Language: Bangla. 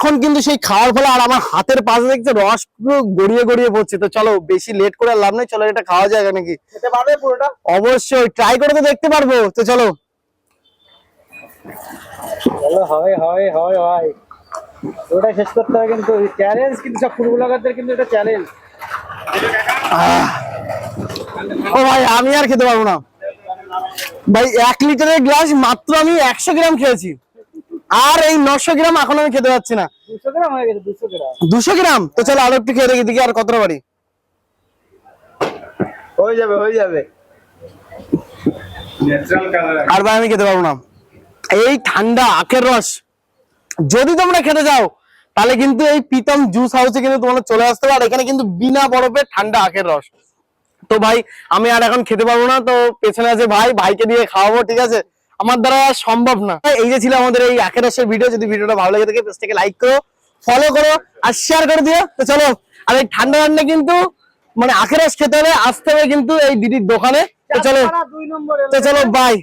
এখন কিন্তু সেই খাওয়ার ফলে আর আমার হাতের পাশে দেখছে রস পুরো গড়িয়ে গড়িয়ে পড়ছে। তো চলো বেশি লেট করে লাভ নেই চলো এটা খাওয়া যায় নাকি? অবশ্যই ট্রাই করে তো দেখতে পারব। তো চলো। হয় হয় হয় হয়। ওটা শেষ করতে হবে কিন্তু চ্যালেঞ্জ কিন্তু সব ফুড ব্লগারদের কিন্তু এটা চ্যালেঞ্জ। ও ভাই আমি আর খেতে পারব না। ভাই এক লিটারের গ্লাস মাত্র আমি একশো গ্রাম খেয়েছি। আর এই নশো গ্রাম এখন আমি খেতে পারছি না। দুশো গ্রাম হয়ে তো চলো আরও একটু খেয়ে দেখি দেখি আর কতটা বাড়ি। হয়ে যাবে হয়ে যাবে। আর ভাই আমি খেতে পারব না। এই ঠান্ডা আখের রস। যদি তোমরা খেতে যাও তাহলে কিন্তু এই প্রীতম জুস হাউসে কিন্তু তোমরা চলে আসতে পারো এখানে কিন্তু বিনা বরফের ঠান্ডা আখের রস। তো ভাই আমি আর এখন খেতে পারব না তো পেছনে আছে ভাই ভাইকে দিয়ে খাওয়াবো ঠিক আছে? আমার দ্বারা সম্ভব না। এই যে ছিল আমাদের এই আখের রসের ভিডিও যদি ভিডিওটা ভালো লেগে থাকে পেজটাকে লাইক করো ফলো করো আর শেয়ার করে দিও। তো চলো আর এই ঠান্ডা ঠান্ডা কিন্তু মানে আখের রস খেতে হলে আসতে হবে কিন্তু এই দিদির দোকানে। তো চলো দুই নম্বর তো চলো বাই